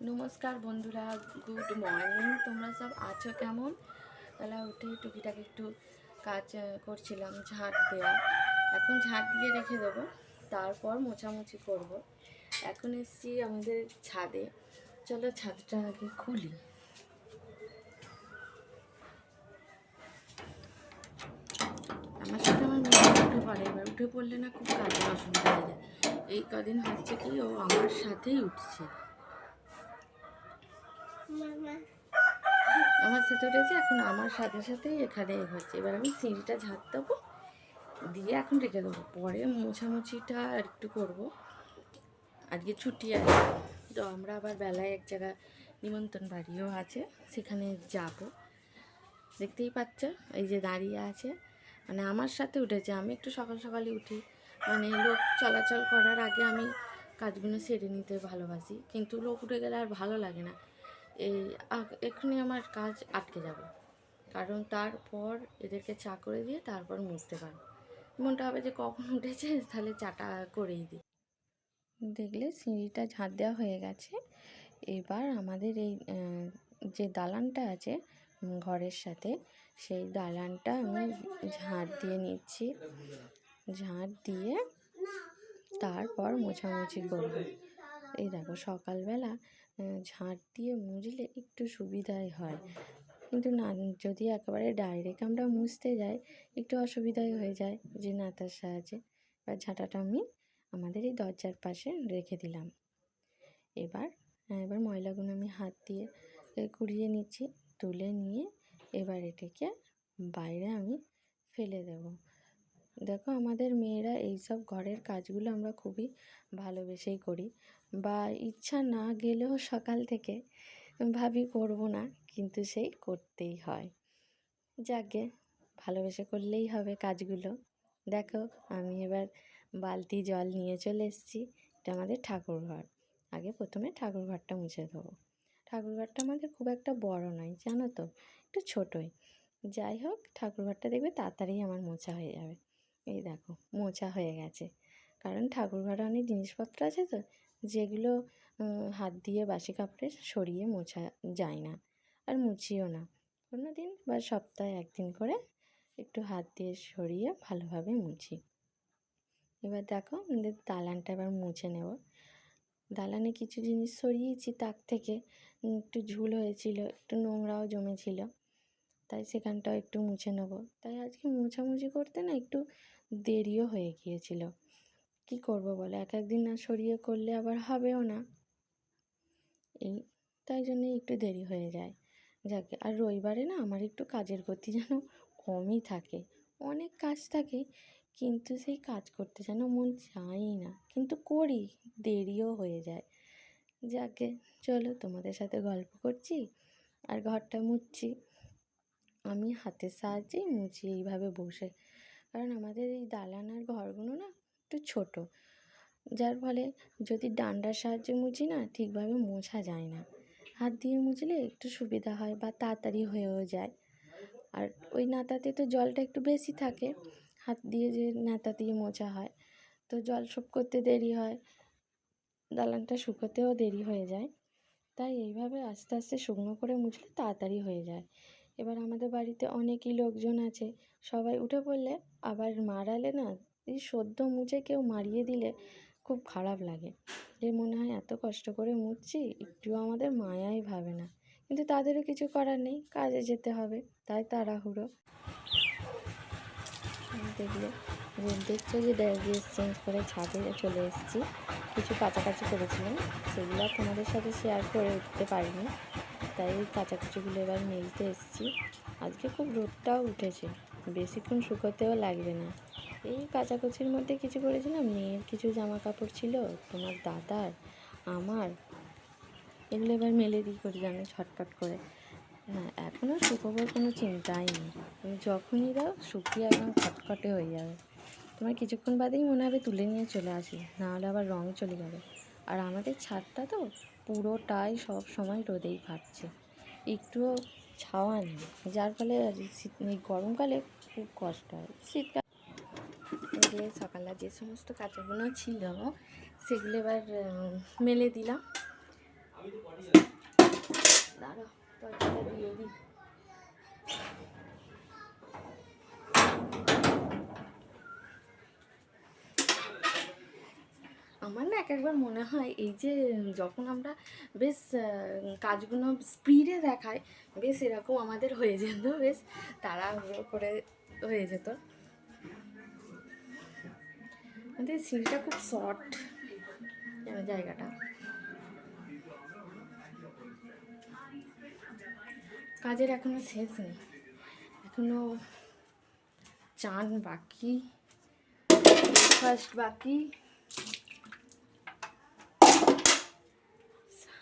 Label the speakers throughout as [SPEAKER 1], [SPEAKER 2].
[SPEAKER 1] নমস্কার বন্ধুরা, good morning. তোমরা সব আছো কেমন? তাহলে উঠে টুকিটাকে একটু কাজ করছিলাম, ঝাঁট দেওয়া। এখন ঝাঁট দিয়ে রেখে দেবো, তারপর মোছামুছি করব। এখন এসছি আমাদের ছাদে। চলো ছাদটা আগে খুলি। আমার সাথে আমার মেয়ে উঠে পড়ে, এবার উঠে পড়লে না খুব কাজের অসুবিধা হয়ে যায়। এই কদিন হচ্ছে কি, ও আমার সাথেই উঠছে। আমার সাথে উঠেছে, এখন আমার সাথে সাথেই এখানে হচ্ছে। এবার আমি সিঁড়িটা ঝাঁট দেবো, দিয়ে এখন রেখে দেবো। পরে মোছামুছিটা একটু করব। আজকে ছুটি আছে, তো আমরা আবার বেলায় এক জায়গায় নিমন্ত্রণ বাড়িও আছে, সেখানে যাব। দেখতেই পাচ্ছ, এই যে দাঁড়িয়ে আছে। মানে আমার সাথে উঠেছে, আমি একটু সকাল সকালে উঠি। মানে লোক চলাচল করার আগে আমি কাজগুলো সেরে নিতে ভালোবাসি, কিন্তু লোক উঠে গেলে আর ভালো লাগে না। এই এক্ষুনি আমার কাজ আটকে যাবে। কারণ তারপর এদেরকে চা করে দিয়ে তারপর মুছতে পারব। মনটা হবে যে কখন উঠেছে, তাহলে চাটা করেই দিই। দেখলে সিঁড়িটা ঝাঁট দেওয়া হয়ে গেছে। এবার আমাদের এই যে দালানটা আছে ঘরের সাথে, সেই দালানটা আমি ঝাঁট দিয়ে নিচ্ছি। ঝাঁট দিয়ে তারপর মোছামুছি করব। এই দেখো সকালবেলা ঝাঁট দিয়ে মুছলে একটু সুবিধাই হয়। কিন্তু না যদি একেবারে ডাইরেক্ট আমরা মুছতে যাই একটু অসুবিধাই হয়ে যায় যে নাতার সাহায্যে। এবার ঝাঁটাটা আমি আমাদের এই দরজার পাশে রেখে দিলাম। এবার হ্যাঁ, এবার ময়লাগুলো আমি হাত দিয়ে কুড়িয়ে নিচ্ছি তুলে নিয়ে এবার এটাকে বাইরে আমি ফেলে দেব। দেখো আমাদের মেয়েরা এইসব ঘরের কাজগুলো আমরা খুবই ভালোবেসেই করি। বা ইচ্ছা না গেলেও সকাল থেকে ভাবি করব না, কিন্তু সেই করতেই হয়। যাকে ভালোবেসে করলেই হবে কাজগুলো। দেখো আমি এবার বালতি জল নিয়ে চলে এসেছি, এটা আমাদের ঠাকুর ঘর আগে প্রথমে ঠাকুর ঘরটা মুছে দেবো। ঠাকুর ঘরটা আমাদের খুব একটা বড় নয়, জানো তো? একটু ছোটোই। যাই হোক ঠাকুর ঘরটা দেখবে তাড়াতাড়ি আমার মোছা হয়ে যাবে। এই দেখো মোছা হয়ে গেছে। কারণ ঠাকুর ঘরে অনেক জিনিসপত্র আছে তো, যেগুলো হাত দিয়ে বাসি কাপড়ে সরিয়ে মোছা যায় না আর মুছিও না। কোনো দিন বা সপ্তাহে একদিন করে একটু হাত দিয়ে সরিয়ে ভালোভাবে মুছি। এবার দেখো, আমাদের দালানটা এবার মুছে নেব। দালানে কিছু জিনিস সরিয়েছি তাক থেকে, একটু ঝুল হয়েছিল, একটু নোংরাও জমেছিল, তাই সেখানটাও একটু মুছে নেব। তাই আজকে মোছামুছি করতে না একটু দেরিও হয়ে গিয়েছিল। কি করব বলো, এক একদিন না সরিয়ে করলে আবার হবেও না? এই, তাই জন্যে একটু দেরি হয়ে যায়। যাকে, আর রবিবারে না আমার একটু কাজের গতি যেন কমই থাকে। অনেক কাজ থাকে, কিন্তু সেই কাজ করতে যেন মন চায়ই না। কিন্তু করি, দেরিও হয়ে যায়। যাকে চলো তোমাদের সাথে গল্প করছি আর ঘরটা মুছছি। আমি হাতের সাহায্যেই মুছি এইভাবে বসে। কারণ আমাদের এই দালান আর ঘরগুলো না একটু ছোট। যার ফলে যদি ডান্ডার সাহায্যে মুছি না, ঠিকভাবে মোছা যায় না। হাত দিয়ে মুছলে একটু সুবিধা হয় বা তাড়াতাড়ি হয়েও যায়। আর ওই নাতাতে তো জলটা একটু বেশি থাকে, হাত দিয়ে যে নাতা দিয়ে মোছা হয়। তো জল শোপ করতে দেরি হয়, দালানটা শুকোতেও দেরি হয়ে যায়। তাই এইভাবে আস্তে আস্তে শুকনো করে মুছলে তাড়াতাড়ি হয়ে যায়। এবার আমাদের বাড়িতে অনেকই লোকজন আছে। সবাই উঠে পড়লে আবার মারালে না, এই সদ্য মুছে কেউ মারিয়ে দিলে খুব খারাপ লাগে। যে মনে হয় এত কষ্ট করে মুছছি, একটুও আমাদের মায়াই ভাবে না। কিন্তু তাদেরও কিছু করার নেই, কাজে যেতে হবে, তাই তাড়াহুড়ো। দেখলে দেখছ যে ড্রেস চেঞ্জ করে ছাদে চলে এসেছি। কিছু কাছাকাছি করেছিলাম, সেগুলো তোমাদের সাথে শেয়ার করে উঠতে পারিনি। তাই ওই কাচাকুচিগুলো এবার মেলতে এসেছি। আজকে খুব রোদটাও উঠেছে, বেশিক্ষণ শুকোতেও লাগবে না। এই কাচাকুচির মধ্যে কিছু করেছিলাম মেয়ের কিছু জামা কাপড় ছিল, তোমার দাদার, আমার। এগুলো এবার মেলে দিই করি জানো ছটপট করে। হ্যাঁ এখনও শুকোবার কোনো চিন্তাই নেই। তুমি যখনই দাও, শুকিয়ে একদম খটখটে হয়ে যাবে। তোমার কিছুক্ষণ বাদেই মনে হবে তুলে নিয়ে চলে আসি, নাহলে আবার রং চলে যাবে। আর আমাদের ছাদটা তো পুরোটাই সব সময় রোদেই ফাটছে একটুও ছাওয়া নেই। যার ফলে শীত গরমকালে খুব কষ্ট হয়। শীতকাল এগুলো সকালে যে সমস্ত কাজগুলো ছিল, সেগুলো এবার মেলে দিলাম। দরজাটা দিয়ে দিই। আমার না এক একবার মনে হয় এই যে যখন আমরা বেশ কাজগুলো স্পিডে দেখাই, বেশ এরকম আমাদের হয়ে যেত, বেশ তাড়াহুড়ো করে হয়ে যেত। আমাদের সিঁড়িটা খুব শর্ট জায়গাটা। কাজের এখনও শেষ নেই, এখনও চান বাকি ফার্স্ট বাকি।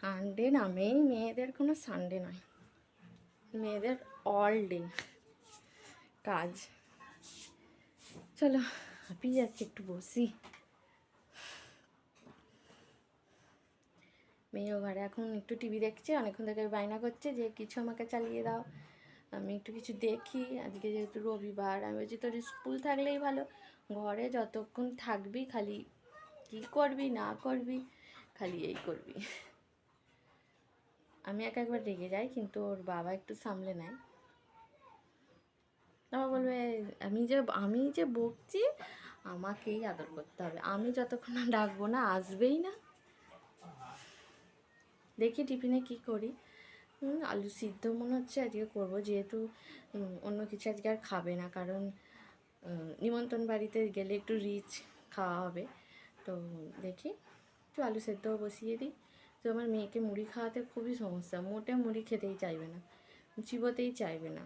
[SPEAKER 1] সানডে না নামেই মেয়েদের কোনো সানডে নয়। মেয়েদের অল ডে কাজ। চলো, হাঁপিয়ে যাচ্ছে, একটু বসি। মেয়েও ঘরে এখন একটু টিভি দেখছে, অনেকক্ষণ থেকে বায়না করছে যে, কিছু আমাকে চালিয়ে দাও। আমি একটু কিছু দেখি। আজকে যেহেতু রবিবার, আমি বলছি, তোর স্কুল থাকলেই ভালো। ঘরে যতক্ষণ থাকবি, খালি কী করবি, না করবি, খালি এই করবি। আমি এক একবার রেগে যাই, কিন্তু ওর বাবা একটু সামলে নেয়। বাবা বলবে, আমি যে আমি যে বকছি, আমাকেই আদর করতে হবে। আমি যতক্ষণ ডাকবো না, আসবেই না। দেখি টিফিনে কি করি। আলু সিদ্ধ মনে হচ্ছে, আজকে করব। যেহেতু অন্য কিছু আজকে আর খাবে না, কারণ নিমন্ত্রণ বাড়িতে গেলে একটু রিচ খাওয়া হবে। তো দেখি, একটু আলু সেদ্ধ বসিয়ে দিই। তো আমার মেয়েকে মুড়ি খাওয়াতে খুবই সমস্যা। মোটে মুড়ি খেতেই চাইবে না, চিবোতেই চাইবে না।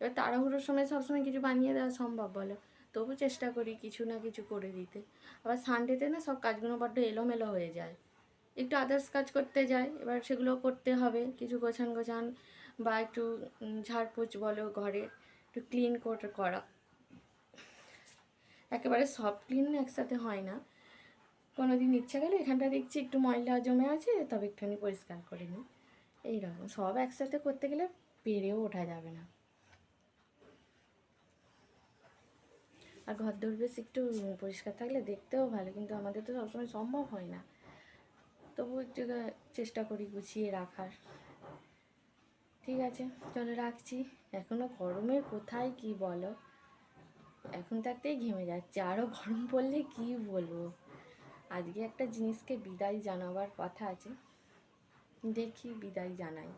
[SPEAKER 1] এবার তাড়াহুড়োর সময় সবসময় কিছু বানিয়ে দেওয়া সম্ভব বলো? তবু চেষ্টা করি কিছু না কিছু করে দিতে। আবার সানডেতে না সব কাজগুলো বড্ড এলোমেলো হয়ে যায়। একটু আদার্স কাজ করতে যাই, এবার সেগুলো করতে হবে। কিছু গোছান গোছান বা একটু ঝাড়পোছ বলো ঘরে, একটু ক্লিন করা একেবারে সব ক্লিন একসাথে হয় না। কোনো দিন ইচ্ছা গেলে এখানটা দেখছি একটু ময়লা জমে আছে, তবে একটুখানি পরিষ্কার করে নিই। এইরকম, সব একসাথে করতে গেলে পেরেও ওঠা যাবে না। আর ঘর দৌড় বেশ একটু পরিষ্কার থাকলে দেখতেও ভালো, কিন্তু আমাদের তো সবসময় সম্ভব হয় না। তবু একটু চেষ্টা করি গুছিয়ে রাখার। ঠিক আছে, চলো রাখছি। এখনও গরমের কোথায় কি বলো? এখন থাকতেই ঘেমে যাচ্ছে আরও গরম পড়লে কি বলব? আজকে একটা জিনিসকে বিদায় জানাবার কথা আছে। দেখি বিদায় জানাই।